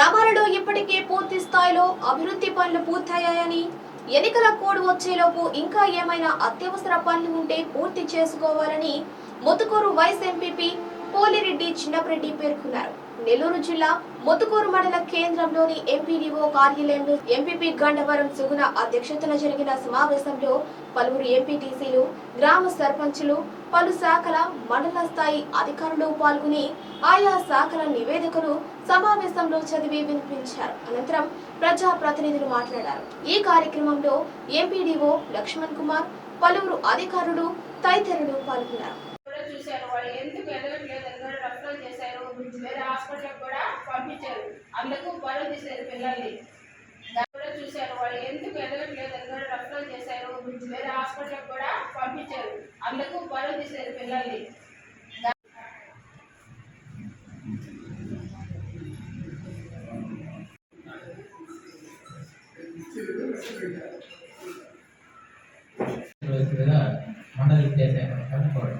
గ్రామాలలో ఇప్పటికే పూర్తి స్థాయిలో అభివృద్ధి పనులు పూర్తయ్యాయని ఎన్నికల కోడ్ వచ్చేలోపు ఇంకా ఏమైనా అత్యవసర పనులు ఉంటే పూర్తి చేసుకోవాలని ముతుకూరు వైస్ ఎంపీపీ పోలిరెడ్డి చిన్నపరెడ్డి పేర్కొన్నారు. నెల్లూరు జిల్లా ముతుకూరు మండల కేంద్రంలోని ఎంపీడీఓ కార్యాలయంలో ఎంపీపీ గండవరం సుగుణ అధ్యక్షతన జరిగిన సమావేశంలో పలువురు ఎంపీటీసీలు గ్రామ సర్పంచులు పలు శాఖల మండల స్థాయి అధికారులు పాల్గొని ఆయా శాఖల నివేదికను సమావేశంలో చదివి వినిపించారు. అనంతరం ప్రజా ప్రతినిధులు మాట్లాడారు. ఈ కార్యక్రమంలో ఎంపీడీఓ లక్ష్మణ్ కుమార్ పలువురు అధికారులు తదితరులు పాల్గొన్నారు కూడా చూశారు వాళ్ళు ఎందుకు ఎదగట్లేదు అని కూడా రెఫర్ చేశారు వేరే హాస్పిటల్కి కూడా పంపించారు. అందుకు బరువు తీశారు పిల్లల్ని. కూడా చూశారు. వాళ్ళు ఎందుకు ఎదగట్లేదు అని కూడా రెఫర్ చేశారు? వేరే హాస్పిటల్కి కూడా పంపించారు. అందుకు బరువు తీశారు పిల్లల్ని. మండలి మండల అనుకోవడం